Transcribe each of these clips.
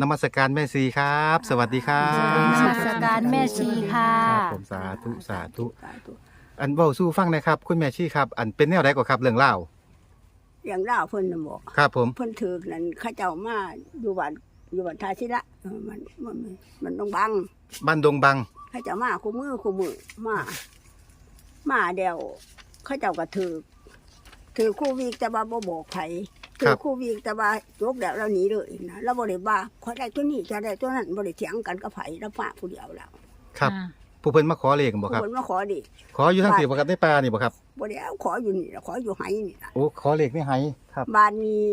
นมัสการแม่ซีครับ สวัสดีครันบมัสการแม่ชีค่ะ ครับผมสาธุสาธุ อันเว้าสู้ฟังหนะครับ คุณแม่ชีครับ อันเป็นแนวใดก็ครับเรื่องเล่าวอย่างเล่าวเพิ่นน่ะบอกครับผม เพิ่นถือกนั่นเข้าเจ้ามาอยู่บ้านอยู่บ้านทาชิระเออมันมันมันต้องบังบ้านดงบังเข้าเจ้ามาคู่มือคู่มือมามาเดียวเข้าเจ้าก็ถือกถือคู่วีกแต่ว่าบ่บอกไผ ถือคู่วีกแต่ว่าจบแล้วเราหนีเลยนะเราบ่ได้ว่าขอได้ตัวนี้จะได้ตัวนั้นบ่ได้เถียงกันกับไผแล้วฝากผู้เดียวแล้วครับ ผู้เพิ่นมาขอเลขกันบ่ครับคนมาขอดิขออยู่ทางสี่บ่ครับในป่านี่บ่ครับบ่ได้เอาขออยู่นี่ล่ะขออยู่ไห้นี่ล่ะโอ้ขอเลขในไห้ครับบ้านนี้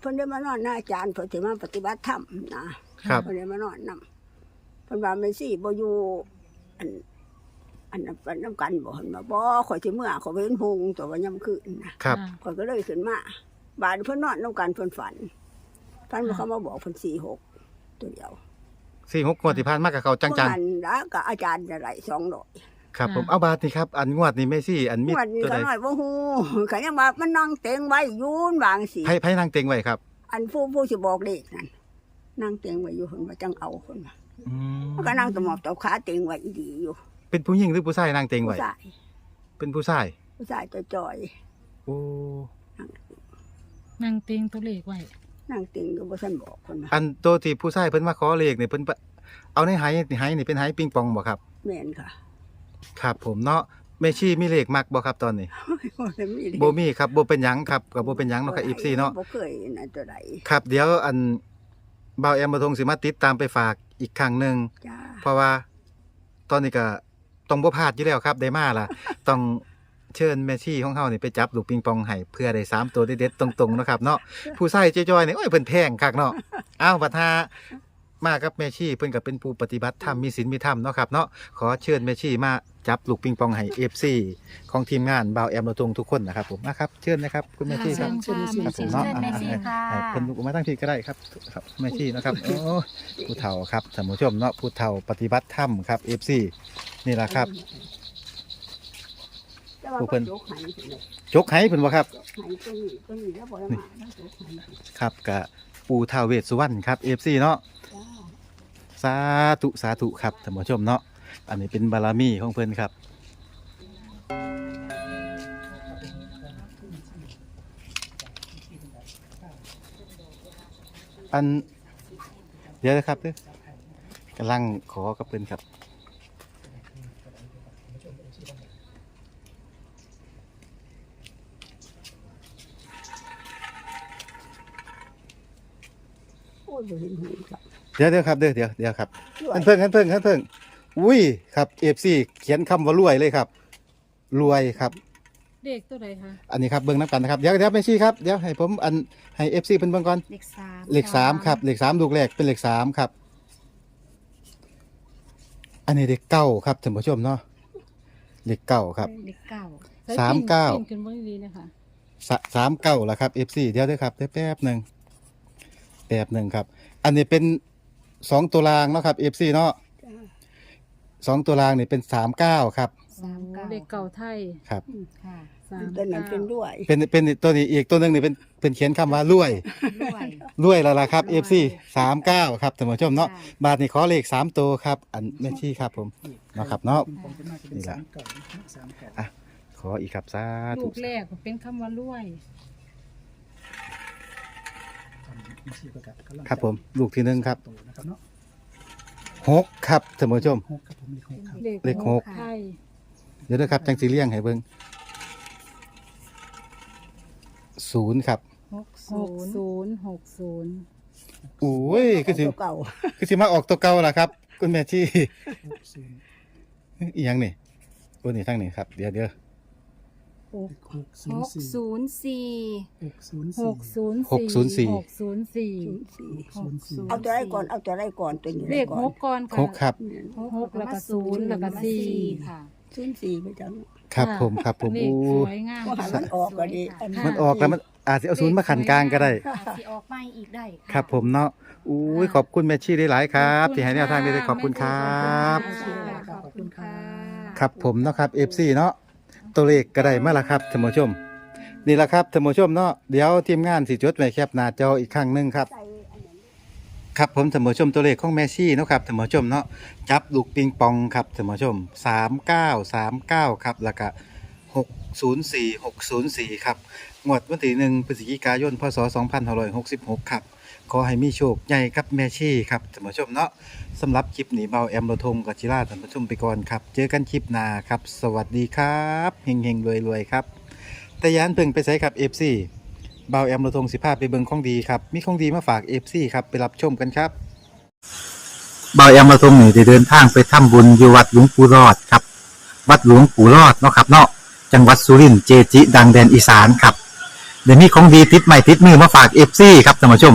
เพิ่นได้มานอนหน้าอาจารย์เพิ่นสิมาปฏิบัติธรรมนะครับเพิ่นได้มานอนนํเพิ่นว่าแม่ซี่บ่อยู่อันอันนั้นอันนํกันบ่เห็นว่าบ่ข่อยสิเมื่อข่อยไปเห็นหงตัวว่ายามคืนนะครับข่อยก็เลยขึ้นมา บ้านเพิ่นนอนนํกันเพิ่นฝันฝันว่าเขามาบอกเพิ่น46ตัวเดียวสี่หกงวดที่ผ่านมากับเขาจังเพิ่นแล้วก็อาจารย์จะไหล200ๆครับผมเอาบาทนี่ครับอันงวดนี้แม่ซี่อันมีวันนี้ตัวก็ใดน้อยบ่ฮู้ก็ยังว่ามันนั่งเต็งไว้อยู่บางสิไผไผนางเต็งไว้ครับอันผู้ผู้สิบอกเลขนั่นนั่งเตียงไว้อยู่คนว่าจังเอาคนว่าอืมมันก็นั่งตะหมอบตะขาเตียงไว้อีดีอยู่เป็นผู้หญิงหรือผู้ชายนางเต็งผู้ไว้ชายเป็นผู้ชายผู้ชายจะจอยโอ้ นั่งเตียงตัวเลขไว้นั่งเตียงก็บ่ทันบอกคนว่าอันตัวที่ผู้ชายเพิ่นมาขอเลขนี่เพิ่นปะเอาในไห้นี่ไห้นี่เป็นไห้ปิงปองบ่ครับ แม่นค่ะครับ ผมเนาะแม่ชีมีเลขมักบ่ครับตอนนี้บ่ได้มีเลขบ่มีครับบ่เป็นหยังครับก็บ่เป็นหยังเนาะครับ FC เนาะ บ่เคยนั่นตัวใดครับเดี๋ยวอันบ่าวแอมบ่ทงสิมาติดตามไปฝากอีกครั้งหนึงจ้าเพราะว่าตอนนี้ก็ต้องบ่พลาดอยู่แล้วครับได้มาล่ะ ต้อง เชิญแม่ชีของเฮานี่ไปจับลูกปิงปองให้เพื่อได้สามตัวเด็ดๆตรงๆเนาะครับเนาะผู้ใส่จอยๆนี่โอ้ยเพิ่นแพงคักเนาะอ้าวบัดหามากับแม่ชีเพิ่นก็เป็นผู้ปฏิบัติธรรมมีศีลมีธรรมเนาะครับเนาะขอเชิญแม่ชีมาจับลูกปิงปองให้ FC ของทีมงานบ่าวแอมเราตรงทุกคนนะครับผมนะครับเชิญนะครับคุณแม่ชีครับ เชิญค่ะครับผมเชิเนาะญแม่ชีค่ะอ่าเป็นลูกมาตั้งทีก็ได้ครับครับแม่ชีนะครับโอ้ผู้เฒ่าครับท่านผู้ชมเนาะผู้เฒ่าปฏิบัติธรรมครับ FC นี่แหละครับ แต่ว่าผู้เพิ่นยกให้เพิ่นเลยจกให้เพิ่นบ่ครับให้ตัวนี้ตัวนี้แล้วบ่ได้มาแล้วยกให้ครับกะปู่ท้าวเวสสุวรรณครับ FC เนาะ จ้าสาธุสาธุครับท่านผู้ชมเนาะ อันนี้เป็นบารมีของเพิ่นครับ อันเดี๋ยวนะครับเด้อกำลังขอกับเพิ่นครับ บ่เห็นหูครับเดี๋ยวเดี๋ยวครับเดี๋ยวเดี๋ยวเดี๋ยวครับด้วยขันเพิ่งขันเพิ่งขันเพิ่งอุ้ยครับเอฟซีเขียนคำว่ารวยเลยครับ รวยครับ เด็กตัวใดคะอันนี้ครับเบิ้งน้ำกันนะครับเดี๋ยวเดี๋ยวไม่ชี้ครับเดี๋ยวให้ผมอันให้เอฟซีเพิ่นเบิ่งก่อนเลขสามเลขสามครับเลขสามลูกแรกเป็นเลขสามครับ อันนี้เลขเก้าครับท่านผู้ชมเนาะเลขเก้าครับ เลขเก้าสามเก้าปิ้งขึ้นบนนี้นะคะ สะสามเก้าละครับเอฟซีเดี๋ยวเด้วยครับเดี๋ยวแป๊บหนึ่ง แป๊บหนึ่งครับ อันนี้เป็นสองตัวรางเนาะครับเอฟซีเนาะจ้าสองตัวรางนี่เป็นสามเก้าครับ สามเก้าเลขเก่าไทยครับ ค่ะสามตัวนั้นเป็นด้วยเป็นเป็นตัวนี้อีกตัวหนึ่งนี่เป็นเป็นเขียนคำว่ารวยด้วย รวยแล้วล่ะครับ FC สามเก้าครับท่านผู้ชมเนาะบาทนี่ขอเลขสามตัวครับ อันแม่ชีครับผมเนาะครับเนาะนี่ล่ะขออีกครับสาลูธุกแรกเป็นคำว่ารวย ครับผมลูกที่หนึ่งครับนะครับเนาะหกครับท่านผู้ชม หกครับผมเลขหกครับเลขหก ไทยเดี๋ยวนะครับจังสีเลี่ยงให้เบิ่งศูนย์ครับหกศูนย์ศูนย์หกศูนย์โอ้ยคือสิเก่าคือสิมาออกตัวเก่าล่ะครับ คุณแม่ชีหกศูนย์ อีหยังนี่โอ้นี่ทั้งนี้ครับ เดี๋ยวเดี๋ยว หกหกศูหนย์กสี่ศูนย์สี่หกศูนย์หสี่กศูนย์หกศูนย์สี่ หกศูนย์สี่ศูนย์สี่เอาตัวไรก่อนเอาตัวไรก่อนตัวนี้เลขหกก่อนค่ะ หกครับ หกแล้วก็ศูนย์แล้วก็สี่ ค่ะ ศูนย์สี่ไปจังครับผมครับผมเลโอ้ขสวยงามว่าหันมันออกก็ดีอันนี้ มันออกแล้วมันอาจจะเอาศูนย์มาขันกลางก็ได้ อาจสิออกไปอีกได้ะ ครับผมเนาะอุ้ยขอบคุณแม่ชีได้หลายครับ ที่ให้แนวทางได้ขอบคุณครับขอบคุณค่ะ ครับผมเนาะครับ FC เนาะ ตัวเลขก็ได้มาและครับท่านผู้ชม นี่แหละครับท่านผู้ชมเนาะเดี๋ยวทีมงานสิจดไว้แคปหน้าจออีกครั้งหนึงครับครับผมท่านผู้ชมตัวเลขของแมชี่เนาะครับท่านผู้ชมเนาะจับลูกปิงปองครับท่านผู้ชม 3939 ครับแล้วก็604 604 ครับงวดวันที่1พฤศจิกายนพศ2566 ครับ ขอให้มีโชคใหญ่กับแม่ชีครับท่านผู้ชมเนาะสำหรับคลิปนี้เบาแอมโรทงกับจิราท่านผู้ชมไปก่อนครับ เจอกันคลิปหน้าครับ สวัสดีครับเฮงๆรวยๆครับแต่ยานเพิ่งไปใช้กับ FC เบาแอมโรทงสิภาพไปเบิ่งของดีครับมีของดีมาฝาก FC ครับไปรับชมกันครับเบาแอมโรทงนี่ได้เดินทางไปทำบุญอยู่วัดหลวงปู่รอดครับ วัดหลวงปู่รอดเนาะครับเนาะจังหวัดสุรินทร์เจจิ ดังแดนอีสานครับเดี๋ยวมีของดีติดใหม่ติดมือมาฝาก FC ครับท่านผู้ชม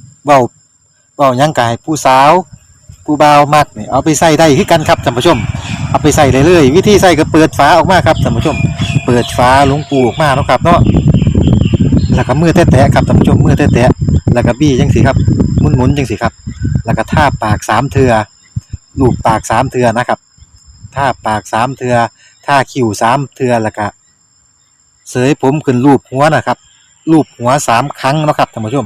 เว้าเว้าหยังกายผู้สาว ผู้บ่าวมักนี่เอาไปใส่ได้คือกันครับท่านผู้ชม เอาไปใส่เลยเลยวิธีใส่ก็เปิดฝาออกมาครับท่านผู้ชม เปิดฝาหลวงปูออกมาเนาะครับเนาะแล้วก็มือแตะๆครับท่านผู้ชมมือแตะๆแล้วก็บี้จังสิครับหมุนๆจังสิครับ แล้วก็ท่าปากสามเทือลูบปากสามเทือนะครับท่าปากสามเทือท่าคิ้วสามเทือแล้วก็เสยผมขึ้นรูปหัวนะครับรูปหัวสามครั้งนะครับท่านผู้ชม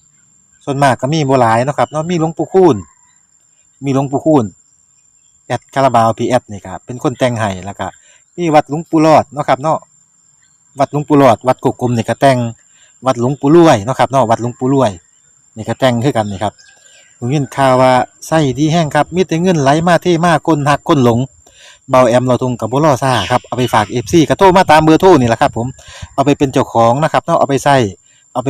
ส่วนมากก็มีโบหลายเนาะครับเนาะมีหลวงปู่คูณมีหลวงปู่คูณแอดคาราบาวพีแอดนี่ครับเป็นคนแต่งให้แล้วก็มีวัดหลวงปู่รอดเนาะครับเนาะวัดหลวงปู่รอด วัดกกกลมนี่ก็แต่งวัดหลวงปู่รวยเนาะครับเนาะวัดหลวงปู่รวยนี่ก็แต่งคือกันนี่ครับผมยินข่าวว่าไส้ดีแห้งครับมีแต่เงินไหลมาเทมากคนหักคนหลงเบาแอมเราทงกับบุรอซ่าครับเอาไปฝากเอฟซีกระโทรมาตามเบอร์โทรนี่แหละครับผมเอาไปเป็นเจ้าของนะครับเนาะเอาไปใส่เอาไป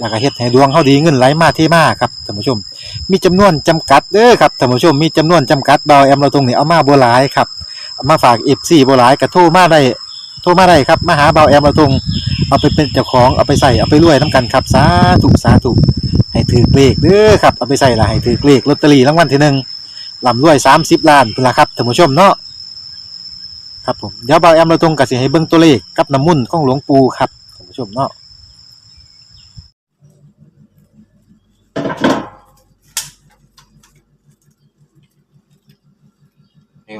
แล้วก็เฮ็ดให้ดวงเฮาดีเงินไหลมาเทมาครับท่านผู้ชม มีจำนวนจำกัดเด้อครับท่านผู้ชมมีจำนวนจำกัดเบาแอมเราตรงนี้เอามาบ่หลายครับเอามาฝาก FC บ่หลายก็โทรมาได้โทรมาได้ครับมาหาเบาแอมเราตรงเอาไปเป็นเจ้าของเอาไปใส่เอาไปรวยนํกันครับสาธุสาธุให้ถือเลขเด้อครับเอาไปใส่ละให้ถือเลขลอตเตอรี่รางวัลที่หนึ่งลำรวย30ล้านพุ่นละครับท่านผู้ชมเนาะครับผมเดี๋ยวเบาแอมเราตรงกับสิให้เบิ่งตัวเลขกับน้ำมุ่นของหลวงปู่ครับท่านผู้ชมเนาะ นี่คุณ